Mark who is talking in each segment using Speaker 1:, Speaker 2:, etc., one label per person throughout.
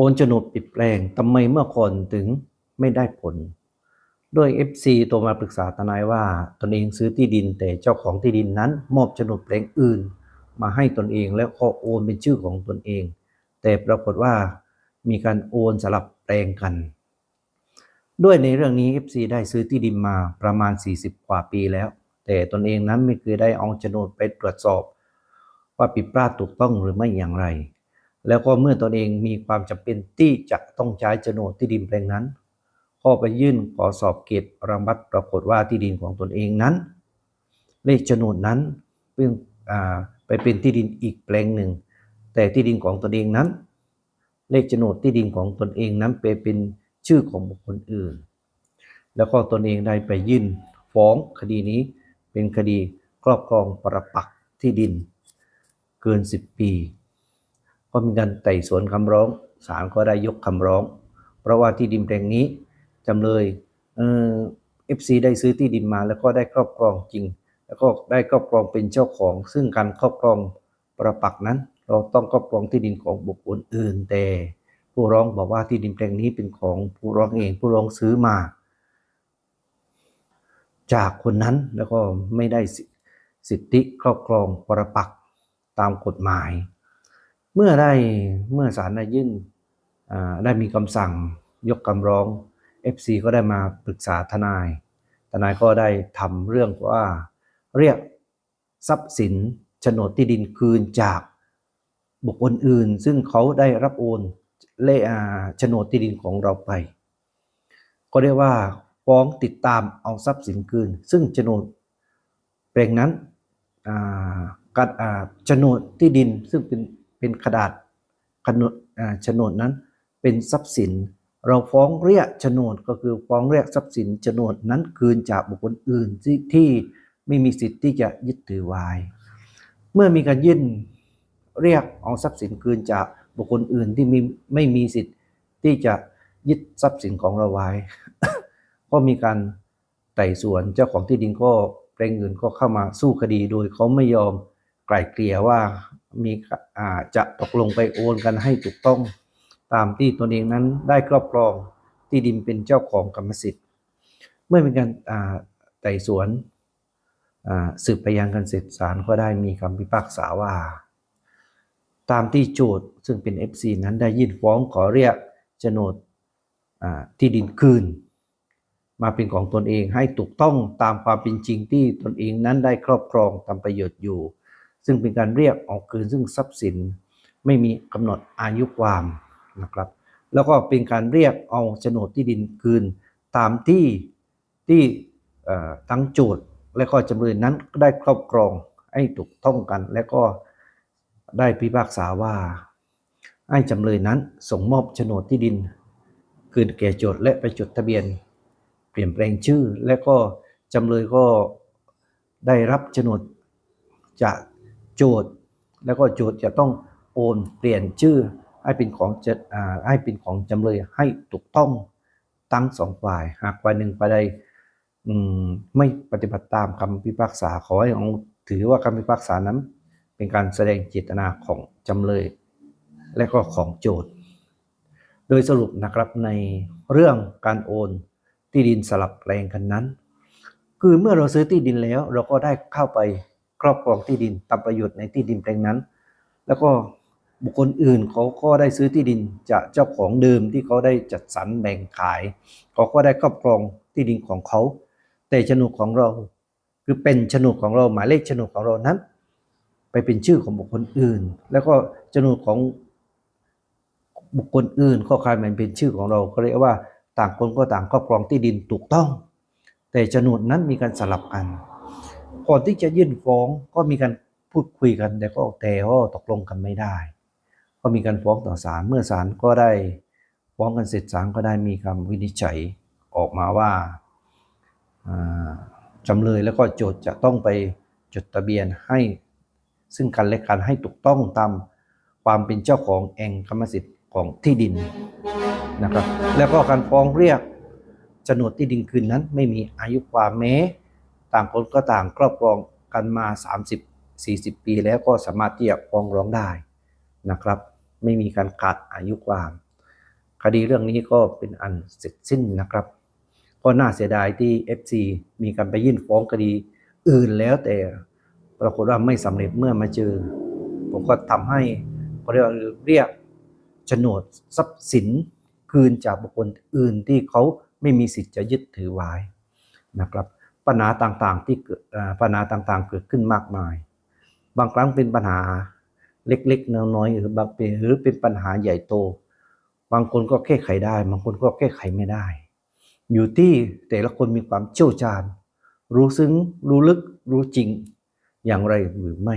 Speaker 1: โอนโฉนดปิดแปลงทำไมเมื่อก่อนถึงไม่ได้ผลโดย FC โทรมาปรึกษาทนายว่าตนเองซื้อที่ดินแต่เจ้าของที่ดินนั้น มอบโฉนดแปลงอื่น มาให้ตนเองแล้วก็โอนเป็นชื่อของตนเอง แต่ปรากฏว่ามีการโอนสลับแปลงกัน ด้วยในเรื่องนี้ FC ได้ซื้อที่ดินมาประมาณ 40 กว่าปีแล้ว แต่ตนเองนั้นไม่เคยได้เอาโฉนดไปตรวจสอบ ว่าผิดพลาดถูกต้องหรือไม่อย่างไร แล้วก็เมื่อตนเองมีความจำเป็นที่จะต้องใช้โฉนดที่ดินแปลงนั้น ก็ไปยื่นขอสอบเก็บรังบัตรปรากฏว่าที่ดินของตนเองนั้น เลขโฉนดนั้นเป็นไปเป็นที่ดินอีกแปลงหนึ่ง แต่ที่ดินของตนเองนั้น เลขโฉนดที่ดินของตนเองนั้นไปเป็นชื่อของบุคคลอื่น แล้วก็ตนเองได้ไปยื่นฟ้องคดีนี้เป็นคดีครอบครองปรปักที่ดินเกิน 10 ปี ก็มีการไต่สวนคำร้องศาลก็ได้ยกคำร้อง เพราะว่าที่ดินแปลงนี้จำเลยเอฟซีได้ซื้อที่ดินมาแล้วก็ได้ครอบครองจริง แล้วก็ได้ครอบครองเป็นเจ้าของ ซึ่งการครอบครองประปักนั้น เราต้องครอบครองที่ดินของบุคคลอื่น แต่ผู้ร้องบอกว่าที่ดินแปลงนี้เป็นของผู้ร้องเองผู้ร้องซื้อมา จากคนนั้นแล้วก็ไม่ได้สิสทธิครอบครองประปักตามกฎหมาย เมื่อได้เมื่อศาลได้ยื่นได้มีคำสั่งยกคำร้อง FC ก็ได้มาปรึกษาทนาย ทนายก็ได้ทำเรื่องว่าเรียกทรัพย์สินโฉนดที่ดินคืนจากบุคคลอื่น ซึ่งเขาได้รับโอนเลอ่าโฉนดที่ดินของเราไป ก็เรียกว่าฟ้องติดตามเอาทรัพย์สินคืน ซึ่งโฉนดแปลงนั้นอ่ากัดอ่าโฉนดที่ดินซึ่งเป็น เป็นกระดาษกำหนดโฉนดนั้นเป็นทรัพย์สิน เราฟ้องเรียกโฉนดก็คือฟ้องเรียกทรัพย์สินโฉนดนั้นคืนจากบุคคลอื่นที่ที่ไม่มีสิทธิ์ที่จะยึดถือไว้ เมื่อมีการยื่นเรียกเอาทรัพย์สินคืนจากบุคคลอื่นที่มีไม่มีสิทธิ์ที่จะยึดทรัพย์สินของเราไว้ ก็มีการไต่สวนเจ้าของที่ดินก็แปลงอื่นก็เข้ามาสู้คดีโดยเขาไม่ยอมไกล่เกลี่ยว่า มีจะตกลงไปโอนกันให้ถูกต้อง ตามที่ตนเองนั้นได้ครอบครองที่ดินเป็นเจ้าของกรรมสิทธิ์ เมื่อมีการไต่สวนสืบพยานกันเสร็จศาลก็ได้มีคำพิพากษาว่า ตามที่โจทย์ซึ่งเป็น FC นั้นได้ยื่นฟ้องขอเรียกโฉนดที่ดินคืน มาเป็นของตนเองให้ถูกต้องตามความเป็นจริงที่ตนเองนั้นได้ครอบครองทำประโยชน์อยู่ ซึ่งเป็นการเรียกออกคืนซึ่งทรัพย์สินไม่มีกำหนดอายุความนะครับ แล้วก็เป็นการเรียกเอาโฉนดที่ดินคืนตามที่ที่ทั้งโจทย์และก็จำเลยนั้นได้ครอบครองให้ถูกต้องกัน และก็ได้พิพากษาว่าให้จำเลยนั้นส่งมอบโฉนดที่ดิน คืนแก่โจทย์และไปจดทะเบียน เปลี่ยนแปลงชื่อ และก็จำเลยก็ได้รับโฉนดจาก โจทย์ แล้วก็โจทย์จะต้องโอนเปลี่ยนชื่อให้เป็นของจะให้เป็นของจำเลยให้ถูกต้องทั้งสองฝ่าย หากฝ่ายหนึ่งฝ่ายใดไม่ปฏิบัติตามคำพิพากษาขอให้เอาถือว่าคำพิพากษานั้น เป็นการแสดงเจตนาของจำเลย และก็ของโจทย์ โดยสรุปนะครับในเรื่องการโอนที่ดินสลับแปลงกันนั้น คือเมื่อเราซื้อที่ดินแล้วเราก็ได้เข้าไป ครอบครองที่ดินทำประโยชน์ในที่ดินแปลงนั้น แล้วก็บุคคลอื่นเขาก็ได้ซื้อที่ดินจากเจ้าของเดิมที่เขาได้จัดสรรแบ่งขายเขาก็ได้ครอบครองที่ดินของเขา แต่โฉนดของเราคือเป็นโฉนดของเราหมายเลขโฉนดของเรานั้น ไปเป็นชื่อของบุคคลอื่น แล้วก็โฉนดของบุคคลอื่นก็กลายมาเป็นชื่อของเราก็เรียกว่าต่างคนก็ต่างครอบครองที่ดินถูกต้อง แต่โฉนดนั้นมีการสลับกัน ก่อนที่จะยื่นฟ้องก็มีการพูดคุยกันแต่ก็แต่ก็ตกลงกันไม่ได้ ก็มีการฟ้องต่อศาลเมื่อศาลก็ได้ฟ้องกันเสร็จศาลก็ได้มีคำวินิจฉัยออกมาว่าจำเลยแล้วก็โจทย์จะต้องไปจดทะเบียนให้ซึ่งกันและกันให้ถูกต้องตามความเป็นเจ้าของแองกรรมสิทธิ์ของที่ดินนะครับ แล้วก็การฟ้องเรียกโฉนดที่ดินคืนนั้นไม่มีอายุความแม้ ต่างคนก็ต่างครอบครองกันมา 30-40 ปีแล้วก็สามารถที่จะฟ้องร้องได้นะครับ ไม่มีการขาดอายุความ คดีเรื่องนี้ก็เป็นอันเสร็จสิ้นนะครับ ก็น่าเสียดายที่ FC มีการไปยื่นฟ้องคดีอื่นแล้วแต่ปรากฏว่าไม่สำเร็จเมื่อมาเจอ ผมก็ทำให้เขาเรียกเรียกโฉนดทรัพย์สินคืนจากบุคคลอื่นที่เขาไม่มีสิทธิ์จะยึดถือไว้นะครับ ปัญหาต่างๆที่เกิดปัญหาต่างๆ เกิดขึ้นมากมาย บางครั้งเป็นปัญหาเล็กๆน้อยๆหรือบางเป็นหรือเป็นปัญหาใหญ่โต บางคนก็แก้ไขได้ บางคนก็แก้ไขไม่ได้ อยู่ที่แต่ละคนมีความเชี่ยวชาญ รู้ซึ้ง รู้ลึก รู้จริง อย่างไรหรือไม่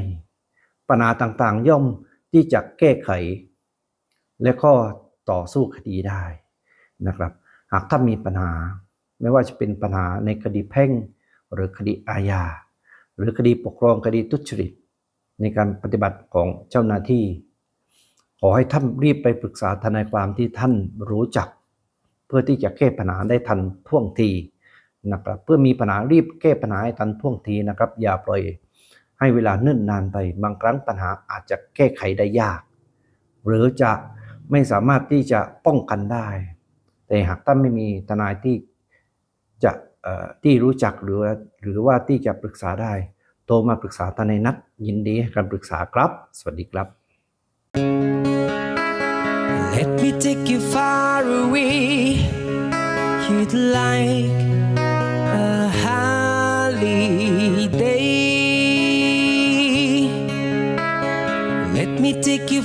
Speaker 1: ปัญหาต่างๆ ย่อมที่จะแก้ไข และก็ต่อสู้คดีได้นะครับ หากถ้ามีปัญหาไม่ว่าจะเป็นปัญหาในคดีแพ่ง หรือคดีอาญา หรือคดีปกครองคดีทุจริต ในการปฏิบัติของเจ้าหน้าที่ ขอให้ท่านรีบไปปรึกษาทนายความที่ท่านรู้จัก เพื่อที่จะแก้ปัญหาได้ทันท่วงทีนะครับเพื่อมีปัญหารีบแก้ปัญหาให้ทันท่วงทีนะครับ อย่าปล่อยให้เวลาเนิ่นนานไป บางครั้งปัญหาอาจจะแก้ไขได้ยาก หรือจะไม่สามารถที่จะป้องกันได้ แต่หากท่านไม่มีทนายที่จะ ที่รู้จักหรือหรือว่าที่จะปรึกษาได้ โทรมาปรึกษาทนายนัดยินดีให้การปรึกษาครับ สวัสดีครับ
Speaker 2: Let me take you far away. You'd like a holiday. Let me take you.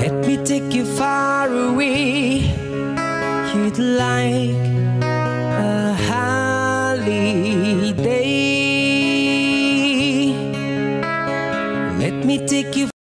Speaker 2: Let me take you far away. You'd like a holiday. Let me take you.